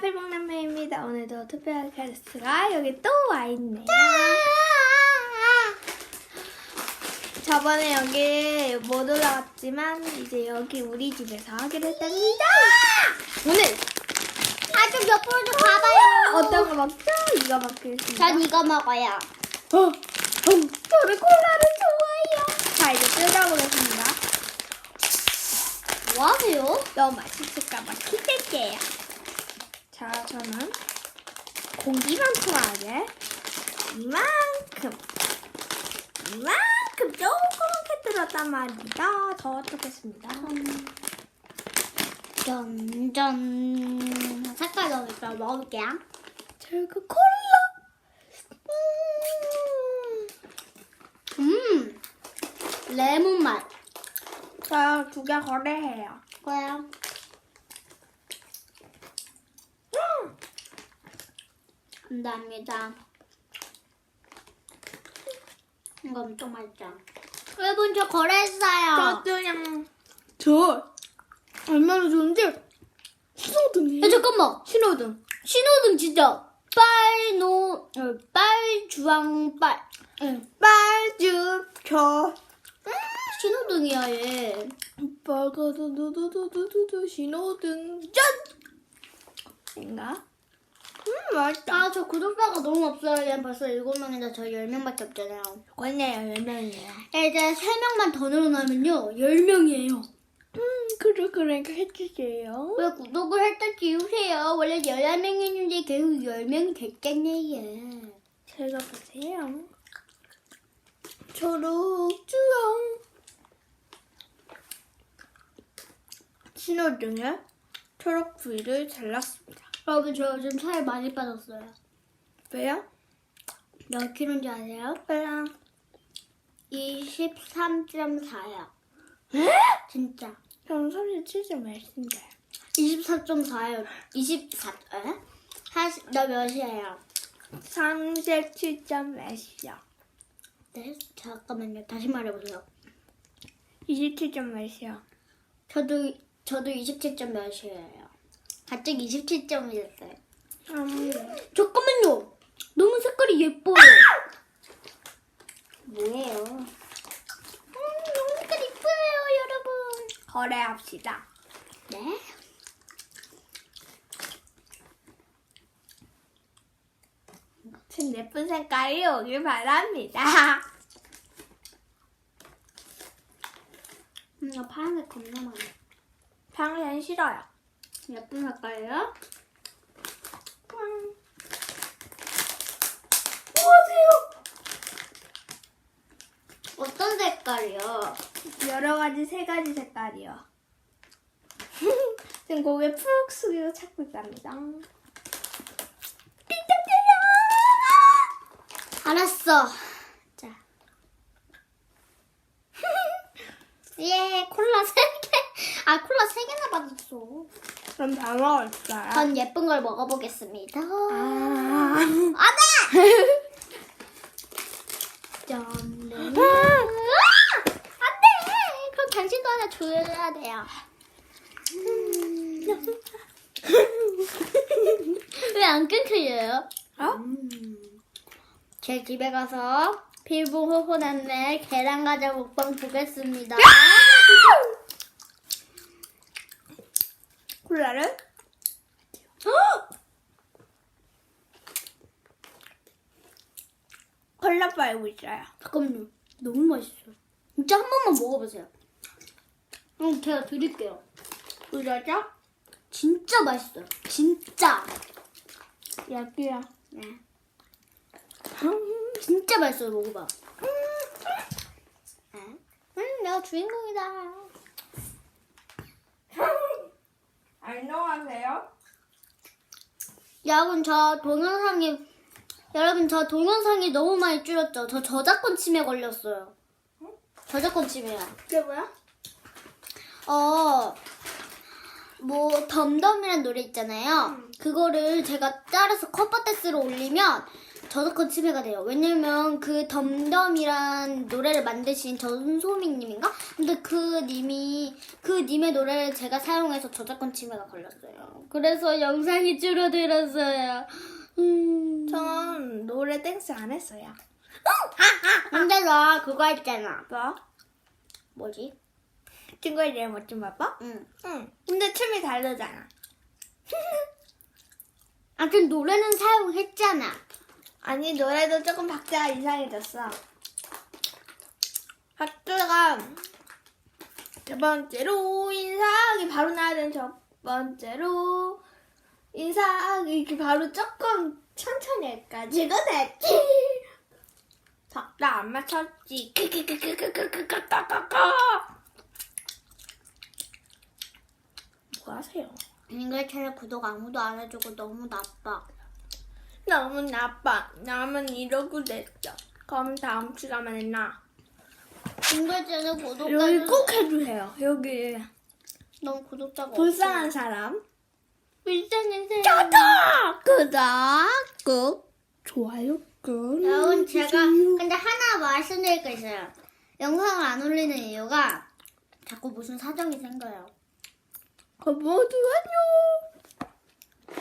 필봉남매입니다. 오늘도 특별한 게스트가 여기 또 와 있네요. 저번에 여기 못 올라왔지만 이제 여기 우리 집에서 하기로 했답니다. 오늘 아좀 옆으로 좀 가봐요. 어떤 거 먹죠? 이거 먹겠습니다. 전 이거 먹어요. 어, 어, 저는 콜라를 좋아해요. 자, 이제 뜯어보겠습니다. 뭐 하세요? 너무 맛있을까봐 기댈게요. 자, 저는 공기만큼하게 이만큼, 이만큼 조그맣게 들었단 말입니다. 더 넣겠습니다. 짠짠. 색깔 너무 예뻐. 먹어볼게요. 저그 콜라. 음. 음. 레몬 맛. 자, 두개 거래해요. 뭐야? 감사합니다. 이거 엄청 맛있죠? 여러분 저 거래했어요. 그냥 저 얼마나 좋은지 신호등이 야, 잠깐만. 신호등 신호등 진짜 빨노 어, 빨 주황 빨 응. 빨주켜 신호등이야 얘. 빨가 두두두두두두 신호등 짠 인가? 음 맛있다 아 저 구독자가 너무 없어요. 얘 벌써 7명인데 저 10명밖에 없잖아요. 이거네요 열명이에요 이제 3명만 더 늘어나면요 10명이에요. 음 그래 그러니까 해주세요 왜 구독을 했다 지우세요. 원래 11명이었는데 결국 10명이 됐겠네요. 제가 보세요 초록주황 신호등에 초록 부위를 잘랐습니다 여러분 저 요즘 살 많이 빠졌어요. 왜요? 몇 킬로인지 아세요? 왜요? 23.4요. 진짜. 전 37점 몇인데 24.4요. 24. 에? 사실 너 몇이에요? 37점 몇이요 네? 잠깐만요. 다시 말해보세요. 27점 몇이요 저도 저도 27점 몇이에요. 갑자기 27점이 됐어요. 음, 잠깐만요. 너무 색깔이 예뻐요. 뭐예요? 음, 너무 색깔 예뻐요, 여러분. 거래합시다 네? 전 예쁜 색깔이 오길 바랍니다 음, 이거 파란색 겁나 많아. 당연 싫어요 예쁜 색깔이요? 음. 어떤 색깔이요? 여러 가지 세 가지 색깔이요 지금 고개 푹 숙이고 찾고 있답니다 알았어. 자. 예, 콜라 세 개. 아, 콜라 세 개나 받았어. 그럼 다 먹었어요 전 예쁜 걸 먹어보겠습니다. 아. 안 돼! 짠. 아! 안 돼! 그럼 당신도 하나 줘야 돼요. 왜 안 끊겨요? 어? 제 집에 가서 필부 호호남매 계란 과자 먹방 보겠습니다. 콜라를 콜라 빨고 있어요 잠깐만요. 너무 맛있어요. 진짜 한 번만 먹어보세요. 응, 제가 드릴게요. 그러죠? 진짜 맛있어요. 진짜. 여기요 네. 진짜 맛있어요. 먹어봐. 네. 음, 내가 주인공이다. 안녕하세요 여러분 저 동영상이 여러분 저 동영상이 너무 많이 줄였죠. 저 저작권 침해 걸렸어요. 저작권 침해요. 그게 뭐야? 어 뭐 덤덤이란 노래 있잖아요. 그거를 제가 따라서 컵바테스로 올리면 저작권 침해가 돼요. 왜냐면 그 덤덤이란 노래를 만드신 전소민님인가? 근데 그 님이 그 님의 노래를 제가 사용해서 저작권 침해가 걸렸어요. 그래서 영상이 줄어들었어요. 음. 전 노래 땡스 안 했어요. 근데 나 그거 했잖아. 뭐? 뭐지? 친구의 이름 뭐좀 봐봐? 응. 응. 근데 춤이 다르잖아. 아무튼 노래는 사용했잖아. 아니 노래도 조금 박자가 이상해졌어. 박자가 첫 번째로 인사하기 바로 나야 되는 첫 번째로 인사하기 이렇게 바로 조금 천천히 할까지고 됐지. 박자 안 맞췄지. 크크크크크크크크크크크크. 뭐 하세요? 잉글 채널 구독 아무도 안 해주고 너무 나빠. 너무 나빠. 나만 이러고 됐어. 그럼 다음 시간에 나. 잉글 채널 구독 여기 꼭 해주세요. 여기 너무 구독자가 불쌍한 사람. 불쌍한 저도 구독 꾹 좋아요 꾹. 여러분 제가. 근데 하나 말씀드릴 거 있어요. 영상을 안 올리는 이유가 자꾸 무슨 사정이 생겨요. 그럼 모두 안녕.